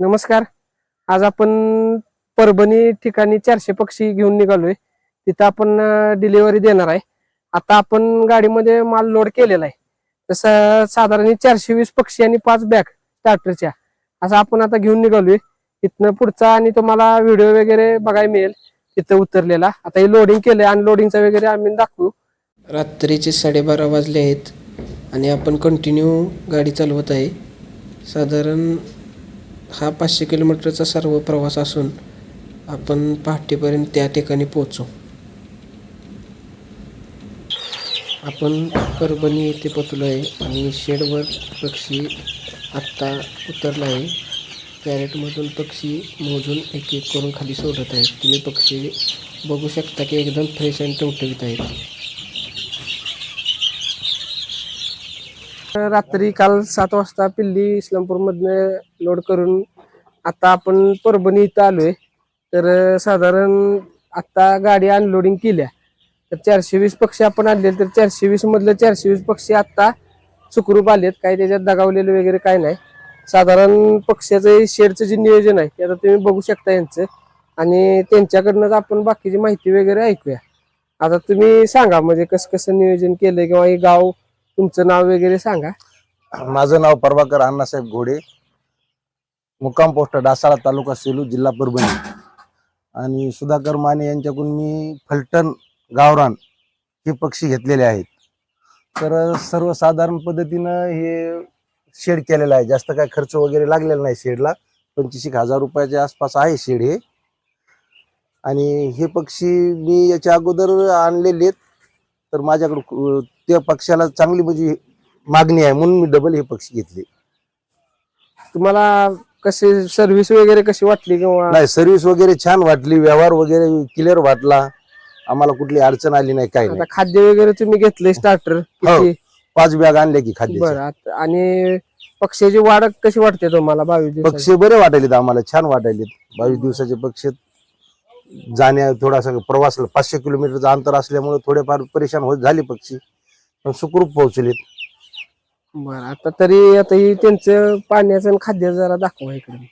नमस्कार. आज आपण परभणी ठिकाणी चारशे पक्षी घेऊन निघालोय. तिथं आपण डिलिव्हरी देणार आहे. आता आपण गाडीमध्ये माल लोड केलेला आहे. तसं साधारण चारशे वीस पक्षी आणि पाच बॅग स्टार्टरच्या असं आपण आता घेऊन निघालोय. तिथनं पुढचा आणि तुम्हाला व्हिडिओ वगैरे बघायला मिळेल. तिथं उतरलेला. आता हे लोडिंग केलंय. अनलोडिंगचं वगैरे आम्ही दाखवू. रात्रीचे साडेबारा वाजले आहेत आणि आपण कंटिन्यू गाडी चालवत आहे. साधारण हा पाचशे किलोमीटरचा सर्व प्रवास असून आपण पहाटेपर्यंत त्या ठिकाणी पोहोचू. आपण परभणी येथे पोचलो आहे आणि शेडवर पक्षी आत्ता उतरला आहे कॅरेटमधून पक्षी मोजून एक एक करून खाली सोडत आहेत. तुम्ही पक्षी बघू शकता की एकदम फ्रेश आणि टवटवीत आहेत. रात्री काल सात वाजता पिल्ली इस्लामपूरमधनं लोड करून आता आपण परभणी इथं आलोय. तर साधारण आता गाडी अनलोडिंग केल्या. तर चारशे वीस पक्षी आपण आणले तर चारशे वीस मधलं चारशे वीस पक्षी आता सुखरूप आलेत. काही त्याच्यात दगावलेले वगैरे काय नाही. साधारण पक्ष्याचं शेडचं जे नियोजन आहे ते आता तुम्ही बघू शकता यांचं. आणि त्यांच्याकडनंच आपण बाकीची माहिती वगैरे ऐकूया. आता तुम्ही सांगा म्हणजे कसं कसं नियोजन केलंय किंवा हे गाव तुमचं नाव वगैरे सांगा. माझं नाव प्रभाकर अण्णासाहेब घोडे. मुक्काम पोस्ट डासाळा तालुका सेलू जिल्हा परभणी. आणि सुधाकर माने यांच्याकडून मी फलटण गावरान हे पक्षी घेतलेले आहेत. तर सर्वसाधारण पद्धतीनं हे शेड केलेलं आहे. जास्त काय खर्च वगैरे लागलेला नाही शेडला. पंचवीस एक हजार रुपयाच्या आसपास आहे शेड हे. आणि हे पक्षी मी याच्या अगोदर आणलेले आहेत. तर माझ्याकडं त्या पक्षाला चांगली म्हणजे मागणी आहे म्हणून मी डबल हे पक्षी घेतले. तुम्हाला कशी सर्व्हिस वगैरे कशी वाटली किंवा? नाही सर्व्हिस वगैरे छान वाटली व्यवहार वगैरे क्लिअर वाटला. आम्हाला कुठली अडचण आली नाही काही आता नाही खाद्य वगैरे तुम्ही घेतले स्टार्टर किती? पाच बॅग आणले की खाद्य बरं आता आणि पक्ष्याची वाढ कशी वाटते तुम्हाला बावीस दिवसाची? पक्षी बरे वाटायलेत आम्हाला छान वाटायलेत. बावीस दिवसाचे पक्षी जाण्या थोडासा प्रवास पाचशे किलोमीटरचं अंतर असल्यामुळे थोडेफार परेशान होत झाले पक्षी. पण सुखरूप पोहोचलेत बरं आता तरी आता ही त्यांचं पाण्याचं आणि खाद्य जरा दाखवा इकडे.